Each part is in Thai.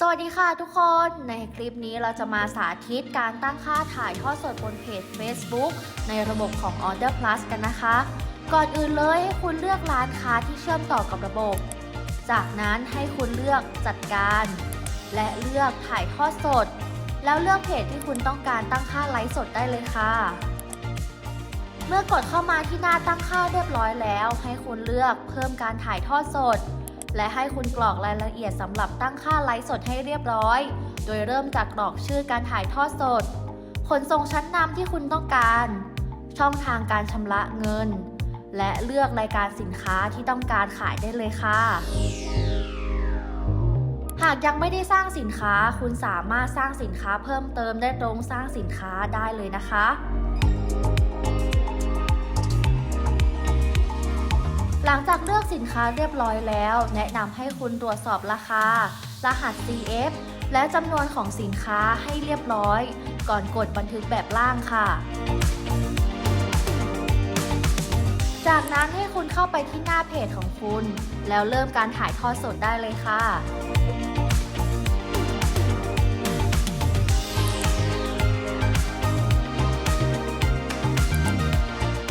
สวัสดีค่ะทุกคน ในคลิปนี้เราจะมาสาธิตการตั้งค่าถ่ายทอดสดบนเพจ Facebook ในระบบของ Order Plus กันนะคะ ก่อนอื่นเลยให้คุณเลือกร้านค้าที่เชื่อมต่อกับระบบ จากนั้นให้คุณเลือกจัดการ และเลือกถ่ายทอดสด แล้วเลือกเพจที่คุณต้องการตั้งค่าไลฟ์สดได้เลยค่ะ เมื่อกดเข้ามาที่หน้าตั้งค่าเรียบร้อยแล้ว ให้คุณเลือกเพิ่มการถ่ายทอดสด และให้คุณกรอกรายละเอียดสำหรับตั้งค่าไลฟ์สดให้เรียบร้อย โดยเริ่มจากกรอกชื่อการถ่ายทอดสด ขนส่งชั้นนำที่คุณต้องการ ช่องทางการชำระเงิน และเลือกรายการสินค้าที่ต้องการขายได้เลยค่ะ หากยังไม่ได้สร้างสินค้า คุณสามารถสร้างสินค้าเพิ่มเติมได้ตรงสร้างสินค้าได้เลยนะคะ หลังจากเลือกสินค้าเรียบร้อยแล้ว แนะนำให้คุณตรวจสอบราคา รหัส CF และจำนวนของสินค้าให้เรียบร้อย ก่อนกดบันทึกแบบล่างค่ะ จากนั้นให้คุณเข้าไปที่หน้าเพจของคุณ แล้วเริ่มการถ่ายทอดสดได้เลยค่ะ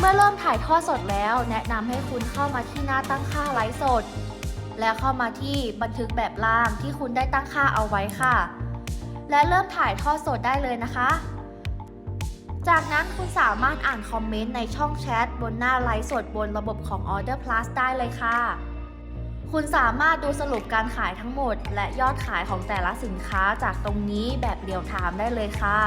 มื่อเริ่มถ่ายทอดสดแล้ว แนะนำให้คุณเข้ามาที่หน้าตั้งค่าไลฟ์สด และเข้ามาที่บันทึกแบบล่างที่คุณได้ตั้งค่าเอาไว้ค่ะ และเริ่มถ่ายทอดสดได้เลยนะคะ จากนั้นคุณสามารถอ่านคอมเมนต์ในช่องแชทบนหน้าไลฟ์สดบนระบบของ Order Plus ได้เลยค่ะ คุณสามารถดูสรุปการขายทั้งหมด และยอดขายของแต่ละสินค้าจากตรงนี้แบบเรียลไทม์ได้เลยค่ะ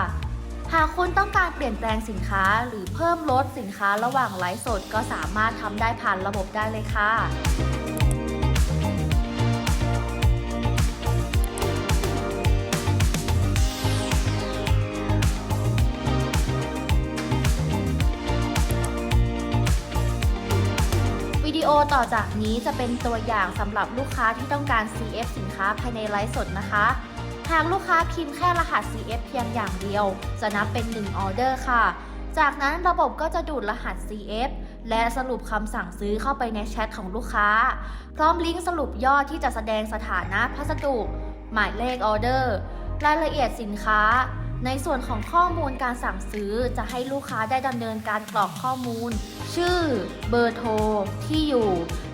หากคุณต้องการเปลี่ยนแปลงสินค้า หรือเพิ่มลดสินค้าระหว่างไลฟ์สด ก็สามารถทำได้ผ่านระบบได้เลยค่ะวิดีโอต่อจากนี้จะเป็นตัวอย่างสำหรับลูกค้าที่ต้องการ CF สินค้าภายในไลฟ์สดนะคะ หากลูกค้าพิมพ์แค่รหัส CF เพียงอย่างเดียว จะนับเป็น 1 ออเดอร์ค่ะ จากนั้นระบบก็จะดูดรหัส CF และสรุปคำสั่งซื้อเข้าไปในแชทของลูกค้า พร้อมลิงก์สรุปยอดที่จะแสดงสถานะพัสดุ หมายเลขออเดอร์ รายละเอียดสินค้า ในส่วนของข้อมูลการสั่งซื้อจะให้ลูกค้าได้ดำเนินการกรอกข้อมูล ชื่อ เบอร์โทร ที่อยู่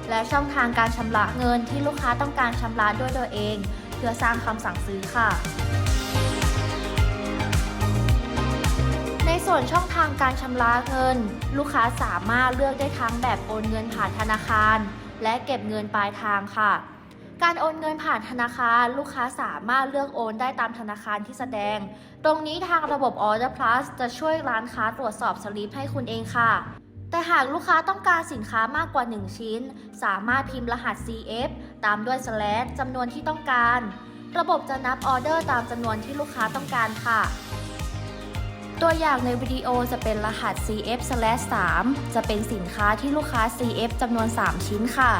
และช่องทางการชำระเงินที่ลูกค้าต้องการชำระด้วยตัวเอง เพื่อสร้างคำสั่งซื้อค่ะ ในส่วนช่องทางการชำระเงิน ลูกค้าสามารถเลือกได้ทั้งแบบโอนเงินผ่านธนาคาร และเก็บเงินปลายทางค่ะ การโอนเงินผ่านธนาคาร ลูกค้าสามารถเลือกโอนได้ตามธนาคารที่แสดง ตรงนี้ทางระบบ Order Plus จะช่วยร้านค้าตรวจสอบสลิปให้คุณเองค่ะ แต่หากลูกค้าต้องการสินค้ามากกว่า 1 ชิ้น สามารถพิมพ์รหัส CF ตามด้วย slash จำนวนที่ต้องการ ระบบจะนับออเดอร์ตามจำนวนที่ลูกค้าต้องการค่ะ ตัวอย่างในวิดีโอจะเป็นรหัส CF/3 จะเป็นสินค้าที่ลูกค้า CF จำนวน 3 ชิ้นค่ะ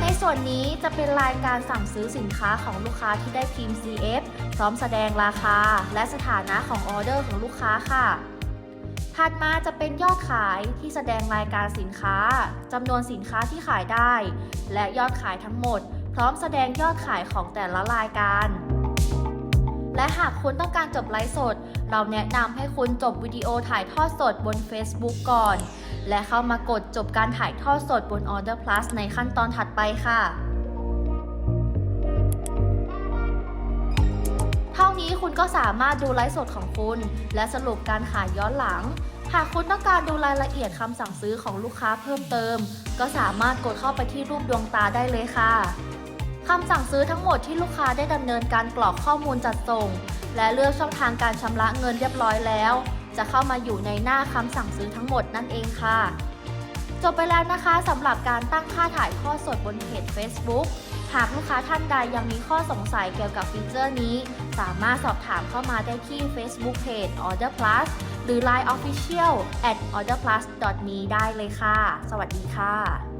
ในส่วนนี้จะเป็นรายการสั่งซื้อสินค้าของลูกค้าที่ได้พิมพ์ CF พร้อมแสดงราคา และสถานะของออเดอร์ของลูกค้าค่ะ ถัดมาจะเป็นยอดขายที่แสดงรายการสินค้าจำนวนสินค้าที่ขายได้ และยอดขายทั้งหมด พร้อมแสดงยอดขายของแต่ละรายการ และหากคุณต้องการจบไลฟ์สด เราแนะนำให้คุณจบวิดีโอถ่ายทอดสดบน Facebook ก่อน และเข้ามากดจบการถ่ายทอดสดบน Order Plus ในขั้นตอนถัดไปค่ะ คุณก็สามารถดูไลฟ์สดของคุณ และสรุปการขายย้อนหลัง หากคุณต้องการดูรายละเอียดคำสั่งซื้อของลูกค้าเพิ่มเติม ก็สามารถกดเข้าไปที่รูปดวงตาได้เลยค่ะคำสั่งซื้อทั้งหมดที่ลูกค้าได้ดำเนินการกรอกข้อมูลจัดส่ง และเลือกช่องทางการชำระเงินเรียบร้อยแล้ว จะเข้ามาอยู่ในหน้าคำสั่งซื้อทั้งหมดนั่นเองค่ะ จบไปแล้วนะคะสำหรับการตั้งค่าถ่ายทอดสดบนเพจ Facebook หากลูกค้าท่านใดยังมีข้อสงสัยเกี่ยวกับฟีเจอร์นี้ สามารถสอบถามเข้ามาได้ที่ Facebook Page Order Plus หรือ Line Official at orderplus.me ได้เลยค่ะ สวัสดีค่ะ